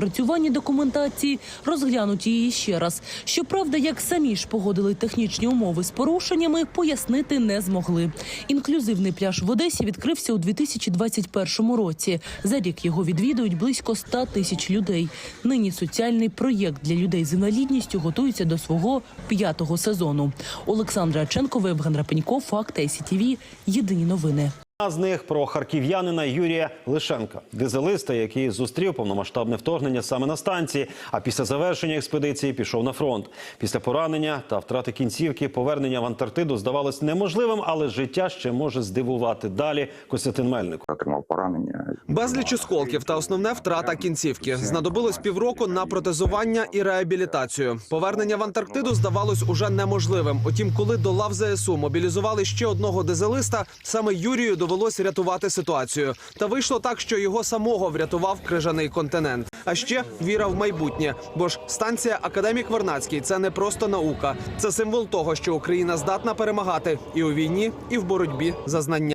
відпрацюванні документації розглянуть її ще раз. Щоправда, як самі ж погодили технічні умови з порушеннями, пояснити не змогли. Інклюзивний пляж в Одесі відкрився у 2021 році. За рік його відвідують близько 100 тисяч людей. Нині соціальний проєкт для людей з інвалідністю готується до свого п'ятого сезону. Олександра Ченкова, Євген Рапенько, Факти СІТВ. Єдині новини. Одна з них про харків'янина Юрія Лишенка, дизелиста, який зустрів повномасштабне вторгнення саме на станції. А після завершення експедиції пішов на фронт. Після поранення та втрати кінцівки повернення в Антарктиду здавалось неможливим, але життя ще може здивувати. Далі Костянтин Мельник. отримав поранення. Безліч осколків та основне втрата кінцівки. Знадобилось півроку на протезування і реабілітацію. Повернення в Антарктиду здавалось уже неможливим. Утім, коли до лав ЗСУ мобілізували ще одного дизелиста, саме Юрію довелось рятувати ситуацію. Та вийшло так, що його самого врятував крижаний континент. А ще віра в майбутнє. Бо ж станція Академік Вернацький це не просто наука, це символ того, що Україна здатна перемагати і у війні, і в боротьбі за знання.